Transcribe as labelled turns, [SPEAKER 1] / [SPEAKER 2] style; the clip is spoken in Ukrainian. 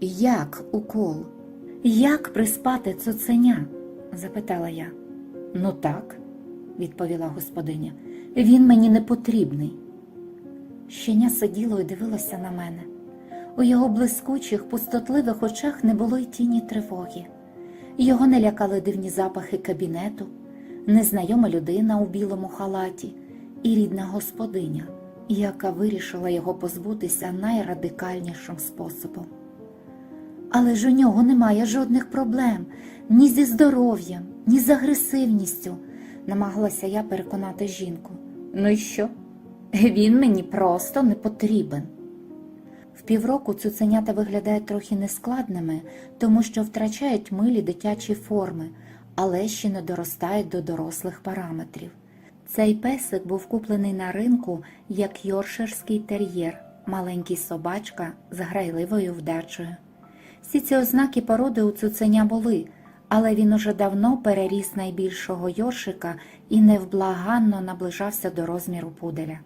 [SPEAKER 1] Як укол? Як приспати цуценя? запитала я. Ну так, відповіла господиня, він мені не потрібний. Щеня сиділо і дивилося на мене. У його блискучих, пустотливих очах не було й тіні тривоги. Його не лякали дивні запахи кабінету, незнайома людина у білому халаті і рідна господиня, яка вирішила його позбутися найрадикальнішим способом. Але ж у нього немає жодних проблем ні зі здоров'ям, ні з агресивністю, намагалася я переконати жінку. Ну і що? Він мені просто не потрібен. В півроку цуценята виглядають трохи нескладними, тому що втрачають милі дитячі форми, але ще не доростають до дорослих параметрів. Цей песик був куплений на ринку як йорширський тер'єр, маленький собачка з грайливою вдачею. Всі ці ознаки породи у цуценя були, але він уже давно переріс найбільшого йоршика і невблаганно наближався до розміру пуделя.